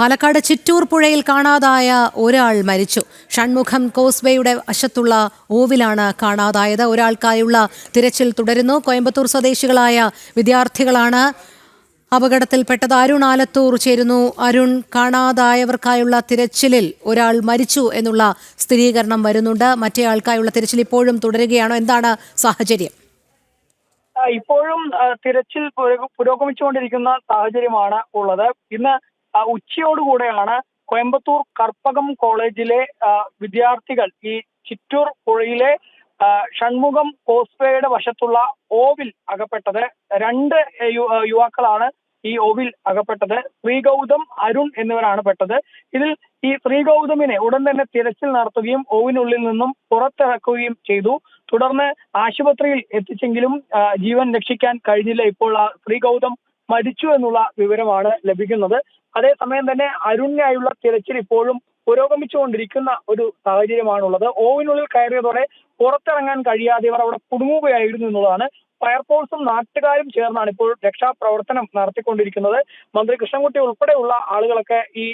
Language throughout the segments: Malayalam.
പാലക്കാട് ചിറ്റൂർ പുഴയിൽ കാണാതായ ഒരാൾ മരിച്ചു. ഷൺമുഖം കോസ്ബേയുടെ വശത്തുള്ള ഓവിലാണ് കാണാതായത്. ഒരാൾക്കായുള്ള തിരച്ചിൽ തുടരുന്നു. കോയമ്പത്തൂർ സ്വദേശികളായ വിദ്യാർത്ഥികളാണ് അപകടത്തിൽപ്പെട്ടത്. അരുൺ ആലത്തൂർ ചേരുന്നു. അരുൺ കാണാതായവർക്കായുള്ള തിരച്ചിലിൽ ഒരാൾ മരിച്ചു എന്നുള്ള സ്ഥിരീകരണം വരുന്നുണ്ട്. മറ്റേ ആൾക്കായുള്ള തിരച്ചിൽ ഇപ്പോഴും തുടരുകയാണോ? എന്താണ് സാഹചര്യം? ഇപ്പോഴും തിരച്ചിൽ പുരോഗ- പുരോഗമിച്ചുകൊണ്ടിരിക്കുന്ന സാഹചര്യമാണ് ഉള്ളത്. ഇന്ന് ഉച്ചയോടുകൂടെയാണ് കോയമ്പത്തൂർ കർപ്പകം കോളേജിലെ വിദ്യാർത്ഥികൾ ഈ ചിറ്റൂർ പുഴയിലെ ഷൺമുഖം കോസ്വേയുടെ വശത്തുള്ള ഓവിൽ അകപ്പെട്ടത്. രണ്ട് യുവാക്കളാണ് ഈ ഓവിൽ അകപ്പെട്ടത്. ശ്രീഗൗതം അരുൺ എന്നിവരാണ് പെട്ടത്. ഇതിൽ ഈ ശ്രീഗൗതമിനെ ഉടൻ തന്നെ തിരച്ചിൽ നടത്തുകയും ഓവിനുള്ളിൽ നിന്നും പുറത്തിറക്കുകയും ചെയ്തു. തുടർന്ന് ആശുപത്രിയിൽ എത്തിച്ചെങ്കിലും ജീവൻ രക്ഷിക്കാൻ കഴിഞ്ഞില്ല. ഇപ്പോൾ ആ ശ്രീഗൗതം മരിച്ചു എന്നുള്ള വിവരമാണ് ലഭിക്കുന്നത്. അതേസമയം തന്നെ അരുണിനായുള്ള തിരച്ചിൽ ഇപ്പോഴും പുരോഗമിച്ചുകൊണ്ടിരിക്കുന്ന ഒരു സാഹചര്യമാണുള്ളത്. ഓവിനുള്ളിൽ കയറിയതോടെ പുറത്തിറങ്ങാൻ കഴിയാതെ ഇവർ അവിടെ കുടുങ്ങുകയായിരുന്നു എന്നുള്ളതാണ് ഫയർഫോഴ്സും നാട്ടുകാരും ചേർന്നാണ് ഇപ്പോൾ രക്ഷാപ്രവർത്തനം നടത്തിക്കൊണ്ടിരിക്കുന്നത്. മന്ത്രി കൃഷ്ണൻകുട്ടി ഉൾപ്പെടെയുള്ള ആളുകളൊക്കെ ഈ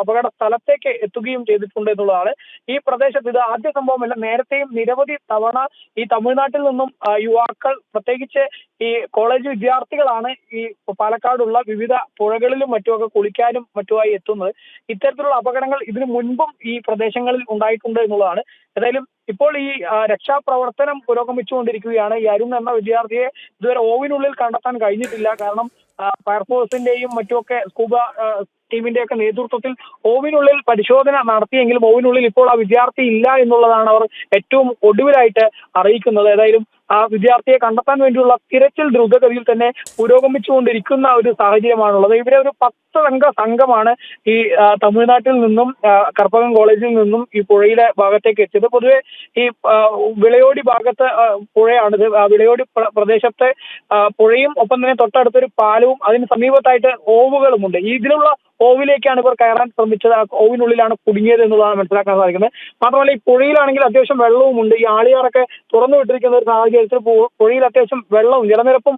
അപകട സ്ഥലത്തേക്ക് എത്തുകയും ചെയ്തിട്ടുണ്ട് എന്നുള്ളതാണ്. ഈ പ്രദേശത്ത് ഇത് ആദ്യ സംഭവമല്ല നേരത്തെയും നിരവധി തവണ ഈ തമിഴ്നാട്ടിൽ നിന്നും യുവാക്കൾ പ്രത്യേകിച്ച് ഈ കോളേജ് വിദ്യാർത്ഥികളാണ് ഈ പാലക്കാടുള്ള വിവിധ പുഴകളിലും മറ്റുമൊക്കെ കുളിക്കാനും മറ്റുമായി എത്തുന്നത്. ഇത്തരത്തിലുള്ള അപകടങ്ങൾ ഇതിനു മുൻപും ഈ പ്രദേശങ്ങളിൽ ഉണ്ടായിട്ടുണ്ട് എന്നുള്ളതാണ്. ഏതായാലും ഇപ്പോൾ ഈ രക്ഷാപ്രവർത്തനം പുരോഗമിച്ചുകൊണ്ടിരിക്കുകയാണ്. ഈ അരുൺ എന്ന വിദ്യാർത്ഥിയെ ഇതുവരെ ഓവിനുള്ളിൽ കണ്ടെത്താൻ കഴിഞ്ഞിട്ടില്ല. കാരണം ഫയർഫോഴ്സിന്റെയും മറ്റുമൊക്കെ സ്കൂബ ആ, ടീമിന്റെ ഒക്കെ നേതൃത്വത്തിൽ ഓവിനുള്ളിൽ പരിശോധന നടത്തിയെങ്കിലും ഓവിനുള്ളിൽ ഇപ്പോൾ ആ വിദ്യാർത്ഥി ഇല്ല എന്നുള്ളതാണ് അവർ ഏറ്റവും ഒടുവിലായിട്ട് അറിയിക്കുന്നത്. ഏതായാലും ആ വിദ്യാർത്ഥിയെ കണ്ടെത്താൻ വേണ്ടിയുള്ള തിരച്ചിൽ ദ്രുതഗതിയിൽ തന്നെ പുരോഗമിച്ചുകൊണ്ടിരിക്കുന്ന ഒരു സാഹചര്യമാണുള്ളത്. ഇവരെ ഒരു പത്ത് അംഗ സംഘമാണ് ഈ തമിഴ്നാട്ടിൽ നിന്നും കർപ്പകം കോളേജിൽ നിന്നും ഈ പുഴയുടെ ഭാഗത്തേക്ക് എത്തിയത്. പൊതുവെ ഈ വിളയോടി ഭാഗത്ത് പുഴയാണിത്. വിളയോടി പ്രദേശത്തെ പുഴയും ഒപ്പം തന്നെ തൊട്ടടുത്തൊരു പാലവും അതിന് സമീപത്തായിട്ട് ഓവുകളുമുണ്ട്. ഇതിലുള്ള ഓവിലേക്കാണ് ഇവർ കയറാൻ ശ്രമിച്ചത്. ആ ഓവിനുള്ളിലാണ് കുടുങ്ങിയത് എന്നുള്ളതാണ് മനസ്സിലാക്കാൻ സാധിക്കുന്നത്. മാത്രമല്ല ഈ പുഴയിലാണെങ്കിൽ അത്യാവശ്യം വെള്ളവുമുണ്ട് ഈ ആളിയാറൊക്കെ തുറന്നു വിട്ടിരിക്കുന്ന ഒരു സാഹചര്യത്തിൽ പുഴയിൽ അത്യാവശ്യം വെള്ളവും ജലനിരപ്പും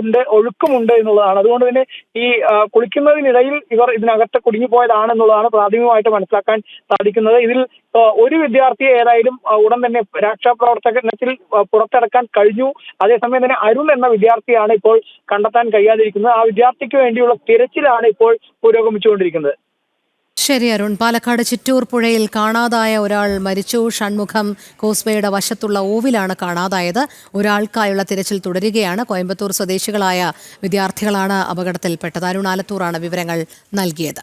ഉണ്ട് ഒഴുക്കുമുണ്ട് എന്നുള്ളതാണ്. അതുകൊണ്ട് തന്നെ ഈ കുളിക്കുന്നതിനിടയിൽ ഇവർ ഇതിനകത്ത് കുടുങ്ങിപ്പോയതാണെന്നുള്ളതാണ് പ്രാഥമികമായിട്ട് മനസ്സിലാക്കാൻ സാധിക്കുന്നത്. ഇതിൽ ഒരു വിദ്യാർത്ഥിയെ ഏതായാലും ഉടൻ തന്നെ രക്ഷാപ്രവർത്തനത്തിൽ പുറത്തിറക്കാൻ കഴിഞ്ഞു. അതേസമയം തന്നെ അരുൺ എന്ന വിദ്യാർത്ഥിയാണ് ഇപ്പോൾ കണ്ടെത്താൻ കഴിയാതിരിക്കുന്നത്. ആ വിദ്യാർത്ഥിക്ക് വേണ്ടിയുള്ള തിരച്ചിലാണ് ഇപ്പോൾ പുരോഗമിച്ചുകൊണ്ടിരിക്കുന്നത് ശരി അരുൺ. പാലക്കാട് ചിറ്റൂർ പുഴയിൽ കാണാതായ ഒരാൾ മരിച്ചു. ഷൺമുഖം കോസ്വേയുടെ വശത്തുള്ള ഓവിലാണ് കാണാതായത്. ഒരാൾക്കായുള്ള തിരച്ചിൽ തുടരുകയാണ്. കോയമ്പത്തൂർ സ്വദേശികളായ വിദ്യാർത്ഥികളാണ് അപകടത്തിൽപ്പെട്ടത്. അരുൺ ആലത്തൂറാണ് വിവരങ്ങൾ നൽകിയത്.